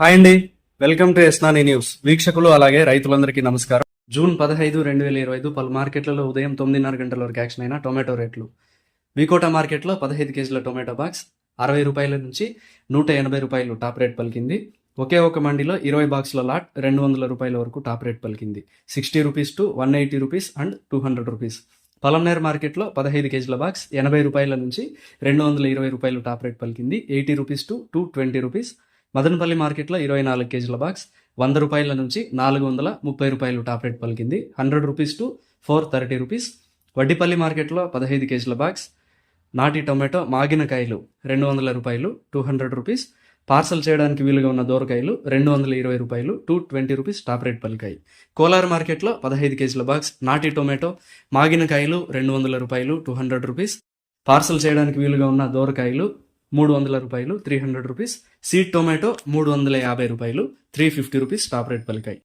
Hi అండి. Welcome to ఎస్నాని news. వీక్షకులు అలాగే రైతులందరికీ నమస్కారం. జూన్ పదహైదు రెండు వేల ఇరవై ఐదు పలు మార్కెట్లలో ఉదయం తొమ్మిదిన్నర గంటల వరకు యాక్షన్ అయిన టొమాటో రేట్లు. వికోటా మార్కెట్లో పదహైదు కేజీల టొమాటో బాక్స్ అరవై రూపాయల నుంచి నూట ఎనభై రూపాయలు టాప్ రేట్ పలికింది. ఒకే ఒక మండిలో ఇరవై బాక్సుల లాట్ రెండు వందల రూపాయల వరకు టాప్ రేట్ పలికింది. Sixty rupees to one eighty rupees and two hundred rupees. Palamaner మార్కెట్లో పదహైదు కేజీల బాక్స్ ఎనభై రూపాయల నుంచి రెండు వందల ఇరవై రూపాయలు టాప్ రేట్ పలికింది. Eighty rupees to two twenty rupees. Madanapalle మార్కెట్లో ఇరవై నాలుగు కేజీల బాక్స్ వంద రూపాయల నుంచి నాలుగు వందల ముప్పై రూపాయలు టాప్ రేట్ పలికింది. Hundred rupees to four thirty rupees. Vaddipalli మార్కెట్లో పదహైదు కేజీల బాక్స్ నాటి టొమాటో మాగిన కాయలు రెండు వందల రూపాయలు టూ హండ్రెడ్ రూపీస్. పార్సల్ చేయడానికి వీలుగా ఉన్న దోరకాయలు రెండు వందల ఇరవై రూపాయలు two twenty rupees top rate పలికాయి. Kolar మార్కెట్లో పదహైదు కేజీల బాక్స్ నాటి టొమాటో మాగిన కాయలు రెండు వందల రూపాయలు టూ హండ్రెడ్ రూపీస్. పార్సల్ చేయడానికి వీలుగా ఉన్న దోరకాయలు మూడు వందల రూపాయలు three hundred rupees seed tomato మూడు వందల యాభై రూపాయలు three fifty rupees top rate పలికాయి